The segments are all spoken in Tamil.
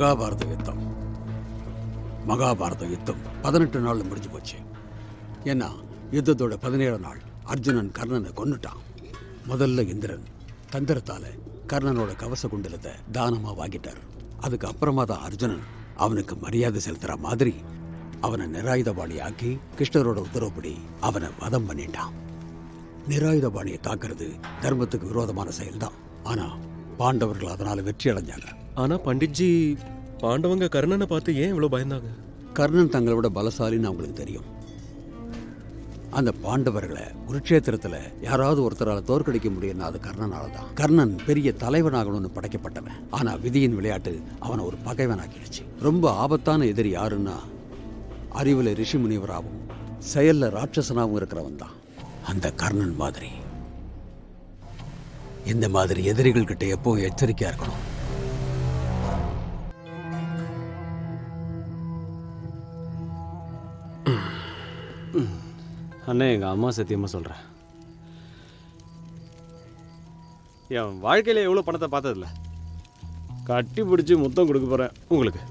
மகாபாரத யுத்தம். மகாபாரத யுத்தம் பதினெட்டு நாள்ல முடிஞ்சு போச்சு. ஏன்னா யுத்தத்தோட பதினேழு நாள் அர்ஜுனன் கர்ணனை கொன்னுட்டான். முதல்ல இந்திரன் தந்திரத்தால கர்ணனோட கவச குண்டலத்தை தானமா வாங்கிட்டார். அதுக்கு அப்புறமா தான் அர்ஜுனன் அவனுக்கு மரியாதை செலுத்துற மாதிரி அவனை நிராயுதபாணி ஆக்கி கிருஷ்ணரோட உத்தரவுப்படி அவனை வதம் பண்ணிட்டான். நிராயுதபாணியை தாக்குறது தர்மத்துக்கு விரோதமான செயல்தான். ஆனா பாண்டவர்கள் அதனால வெற்றி அடைஞ்சாங்க ஆனால் பண்டிட்ஜி பாண்டவங்க கர்ணனை பார்த்து ஏன் இவ்வளோ பயந்தாங்க? கர்ணன் தங்களை விட பலசாலின்னு அவங்களுக்கு தெரியும். அந்த பாண்டவர்களை குருட்சேத்திரத்தில் யாராவது ஒருத்தரால் தோற்கடிக்க முடியும்னா அது கர்ணனால தான் கர்ணன் பெரிய தலைவனாகணும்னு படைக்கப்பட்டவன். ஆனால் விதியின் விளையாட்டு அவனை ஒரு பகைவனாக்கிடுச்சு. ரொம்ப ஆபத்தான எதிரி யாருன்னா அறிவில் ரிஷி முனிவராகவும் செயல்ல ராட்சசனாகவும் இருக்கிறவன் தான். அந்த கர்ணன் மாதிரி. இந்த மாதிரி எதிரிகள் எப்போ எச்சரிக்கையாக இருக்கணும். அண்ணே எங்கள் அம்மா சத்தியமாக சொல்கிறேன் என் வாழ்க்கையில் எவ்வளோ பணத்தை பார்த்ததில்ல. கட்டி பிடிச்சி முத்தம் கொடுக்க போகிறேன் உங்களுக்கு.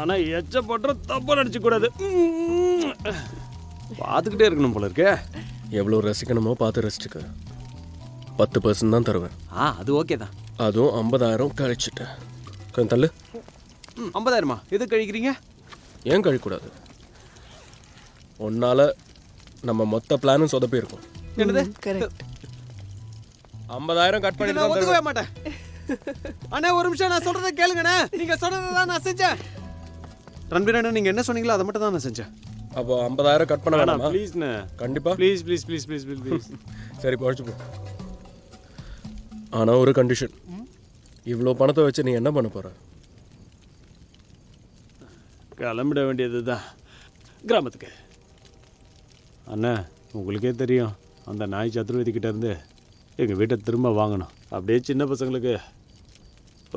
ஆனால் எச்சப்படுற தப்பாக நடிச்சுக்கூடாது பார்த்துக்கிட்டே இருக்கணும் போல இருக்கே. எவ்வளவு ரசிக்கணுமோ பார்த்து ரசிச்சுக்க. பத்து பர்சன்ட் தான் தருவேன். ஆ அது ஓகே தான். அதுவும் ஐம்பதாயிரம் கழிச்சிட்டேன். கொஞ்சம் தள்ளு. ம் ஐம்பதாயிரமா? எது கழிக்கிறீங்க? ஏன் கழிக்கூடாது உன்னால நம்ம மொத்த பிளானும் சொதப்பி இருக்கும் என்னது? கரெக்ட் ஐம்பதாயிரம் கட் பண்ணி நான் ஒத்துக்கவே மாட்டேன். அண்ணே ஒரு நிமிஷம் நான் சொல்றதை கேளுங்கண்ணே. நீங்க சொல்றதை தான் நான் செஞ்சேன். ரன்பீர் அண்ணா நீங்க என்ன சொன்னீங்களோ அதை மட்டும் தான் நான் செஞ்சேன். அப்போ ஐம்பதாயிரம் கட் பண்ண வேணாமா? ப்ளீஸ்ண்ணே கண்டிப்பா. Please please please please please please சரி பழிச்சு போ. ஆனா ஒரு கண்டிஷன் இவ்வளோ பணத்தை வச்சு நீ என்ன பண்ண போற? கிளம்பிட வேண்டியது தான் கிராமத்துக்கு. அண்ணா உங்களுக்கே தெரியும் அந்த நாய் சத்துருவதி கிட்ட இருந்து எங்கள் வீட்டை திரும்ப வாங்கணும். அப்படியே சின்ன பசங்களுக்கு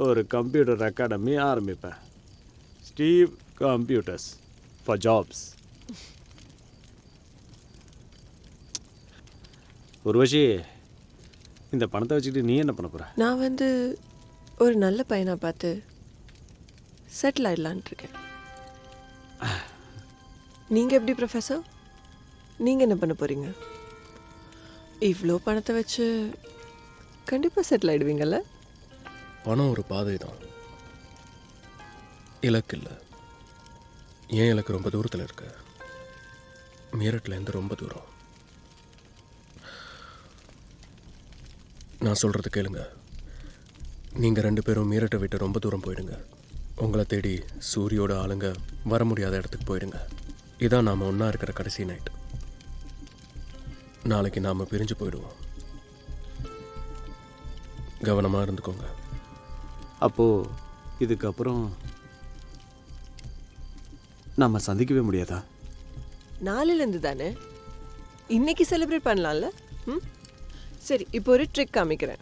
ஒரு கம்ப்யூட்டர் அகாடமி ஆரம்பிப்பேன். Steve computers for jobs Urvashi இந்த பணத்தை வச்சுக்கிட்டு நீ என்ன பண்ண போற? நான் வந்து ஒரு நல்ல பையனா பார்த்து செட்டில் ஆயிடலான்ட்டு இருக்கேன். நீங்க எப்படி ப்ரொஃபஸர் நீங்கள் என்ன பண்ண போகிறீங்க இவ்வளோ பணத்தை வச்சு கண்டிப்பாக செட்டில் ஆகிடுவீங்கல்ல பணம் ஒரு பாதை தான் இலக்கு இல்லை. ஏன் இலக்கு ரொம்ப தூரத்தில் இருக்கு? மீரட்லேருந்து ரொம்ப தூரம். நான் சொல்கிறது கேளுங்க. நீங்கள் ரெண்டு பேரும் மீரட்டை விட்டு ரொம்ப தூரம் போயிடுங்க. உங்களை தேடி சூரியோட ஆளுங்க வர முடியாத இடத்துக்கு போயிடுங்க. இதான் நாம் ஒன்றா இருக்கிற கடைசி நைட் நாளைக்கு நாம் பிரிஞ்சு போயிடுவோம். கவனமாக இருந்துக்கோங்க. அப்போ இதுக்கப்புறம் நம்ம சந்திக்கவே முடியாதா? நாளிலேருந்து தானே இன்னைக்கு செலிப்ரேட் பண்ணலாம்ல? ம்? சரி இப்போ ஒரு ட்ரிக் காமிக்கிறேன்.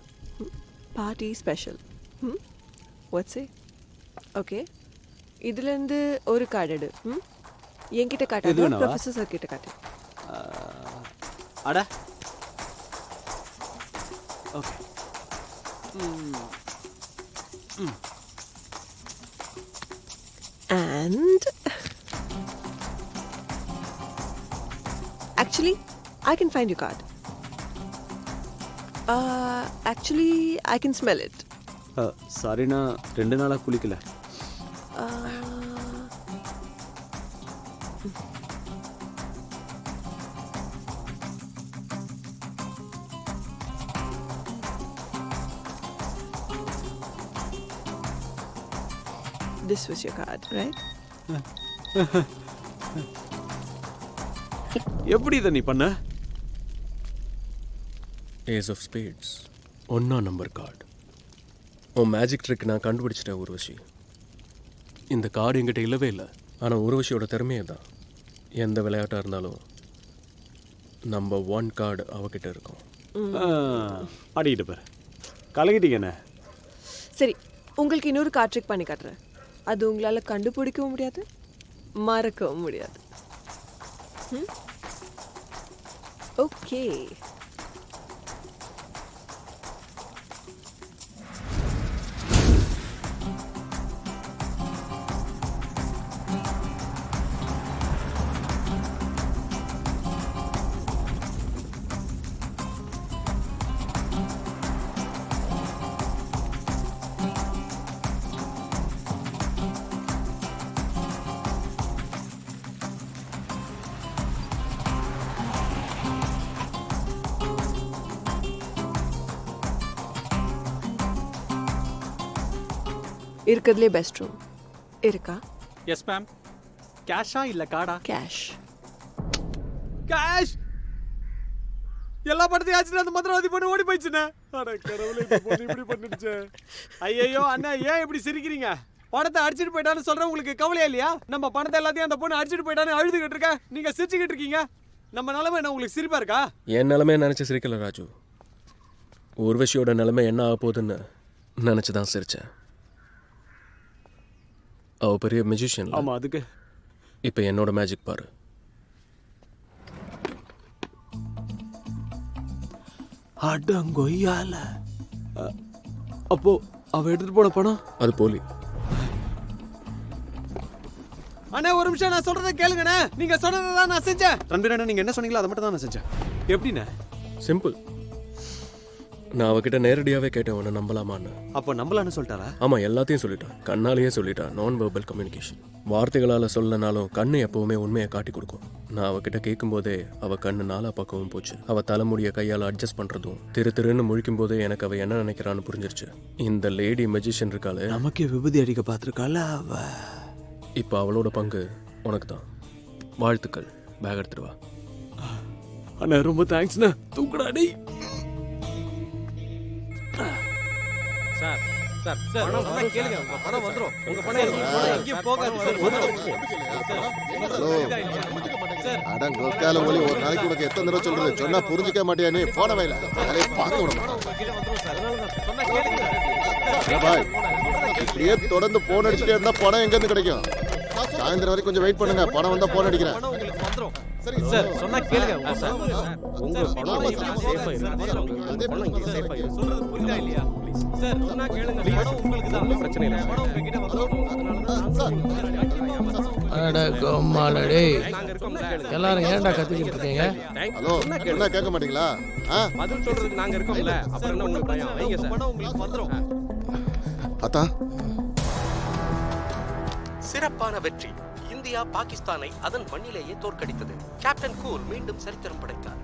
பார்ட்டி ஸ்பெஷல் ம்? வாட்ஸ் ஓகே இதுலேருந்து ஒரு கார்டு எடு. ம்? என்கிட்ட காட்டாது? ப்ரொஃபஸர் சார் கிட்ட காட்டு. அட okay And actually, I can find your card. Uh, actually, I can smell it. சாரிண்ணா ரெண்டு நாளாக குளிக்கல This was your card, right? எப்படி இதை நீ பண்ண? ஏஸ் ஆஃப் ஸ்பேட்ஸ் ஒன்றா நம்பர் கார்டு உன் மேஜிக் ட்ரிக் நான் கண்டுபிடிச்சிட்டேன் உருவஷி இந்த கார்டு என்கிட்ட இல்லவே இல்லை. ஆனால் உருவஷியோட திறமையே தான். எந்த விளையாட்டாக இருந்தாலும் நம்ம ஒன் கார்டு அவகிட்ட இருக்கும். ஆடிக்கிட்டு பாரு. கலகிட்டீங்கண்ணே சரி உங்களுக்கு இன்னொரு கார்ட் ட்ரிக் பண்ணி காட்டுறேன். அது உங்களால் கண்டுபிடிக்கவும் முடியாது? மறக்கவும் முடியாது. ஓகே இருக்கிறதுலே பெஸ்ட் ரூம் இருக்கா? எஸ் மேம் கேஷா இல்ல கார்டா கேஷ் கேஷ் எல்லா படத்தையும் ஆச்சுட்டு அந்த மந்திரவாதி பொண்ணு ஓடி போயிடுச்சுண்ணே. அட கடவுளே இந்த பொண்ணு இப்படி பண்ணிடுச்சு. ஐயோ அண்ணா ஏன் இப்படி சிரிக்கிறீங்க? பணத்தை அடிச்சிட்டு போயிட்டான்னு சொல்ற உங்களுக்கு கவலையா இல்லையா? நம்ம பணத்தை எல்லாத்தையும் அந்த பொண்ணு அடிச்சிட்டு போயிட்டான்னு அழுதுகிட்டு இருக்க? நீங்க சிரிச்சுக்கிட்டு இருக்கீங்க. நம்ம நிலைமை என்ன உங்களுக்கு சிரிப்பா இருக்கா? என் நிலைமை நினச்சி சிரிக்கல ராஜு. ஊர்வஷியோட நிலைமை என்ன ஆக போகுதுன்னு நினச்சி தான் சிரித்தேன் அவ பெரிய மியூசிஷியன் ஆமா அதுக்கு. இப்போ என்னோட மேஜிக் பாரு. அடங்கொய்யால. அப்போ அவ எடுத்துட்டு போன பணம்? அது போலி. அண்ணா ஒரு நிமிஷம் நான் சொல்றதை கேளுங்கண்ணே. நீங்க சொன்னதை தான் நான் செஞ்சேன். ரன்பீரண்ணா நீங்க என்ன சொன்னீங்களோ அதை மட்டும் தான் நான் செஞ்சேன். எப்படிண்ணே? சிம்பிள் நான் அவகிட்ட நேரடியாகவே கேட்டேன் உன்னை நம்பலாமான்னு. அப்போ நம்பலான்னு சொல்லிட்டாரா? ஆமாம் எல்லாத்தையும் சொல்லிட்டான். கண்ணாலேயே சொல்லிட்டான் நான் வெர்பல் கம்யூனிகேஷன் வார்த்தைகளால் சொல்லனாலும் கண்ணு எப்பவுமே உண்மையை காட்டி கொடுக்கும். நான் அவகிட்ட கேட்கும்போதே அவ கண்ணு நாலா பக்கமும் போச்சு. அவ தலைமுடிய கையால் அட்ஜஸ்ட் பண்ணுறதும் திரு திருன்னு முழிக்கும் போதே எனக்கு அவ என்ன நினைக்கிறான்னு புரிஞ்சிருச்சு. இந்த லேடி மெஜிஷியன் இருக்காளே. நமக்கே விபூதி அடிக்க பார்த்துருக்கால அவ? இப்போ அவளோட பங்கு உனக்கு தான் வாழ்த்துக்கள். பேக் எடுத்துட்டு வா. அண்ணா ரொம்ப தேங்க்ஸ்ண்ணா தூக்குடா டேய். சார் சார் கேளுங்க உங்க பணம் வந்துரும் உங்க பணம் எங்கேயும் எங்கேயும் போகாது சார் ஹலோ அடங்கொக்கால ஒளி ஒரு நாளைக்கு உனக்கு எத்தனை தடவை சொல்றது சொன்னா புரிஞ்சுக்க மாட்டியா நீ போன வயல வேலையை பார்க்க விட மாட்டான் இப்படியே தொடர்ந்து போன் அடிச்சுட்டே இருந்தா பணம் எங்க இருந்து கிடைக்கும் சாயந்தரம் வரைக்கும் கொஞ்சம் வெயிட் பண்ணுங்க பணம் வந்தா போன் அடிக்கிறேன் சரி சொன்னா கேளுங்க. சார் உங்க பணம் சேஃபா இருக்கு உங்க பணம் இங்க சேஃபா இருக்கு. சொல்றது புரியுதா இல்லையா? சார் சொன்னா கேளுங்க. பணம் உங்களுக்கு தான். பிரச்சனை இல்லை. பணம் உங்ககிட்ட அட எல்லாரும் ஏன்டா கத்திக்கிட்டு இருக்கீங்க? ஹலோ என்ன கேட்க மாட்டீங்களா? பதில் சொல்றதுக்கு நாங்க இருக்கோம்ல. அப்புறம் என்ன உங்களுக்கு பயம்? வைங்க சார். பணம் உங்களுக்கு வந்துரும். அத்தா. சிறப்பான வெற்றி. இந்தியா பாகிஸ்தானை அதன் மண்ணிலேயே தோற்கடித்தது. கேப்டன் கூல் மீண்டும் சரித்திரம் படைத்தார்.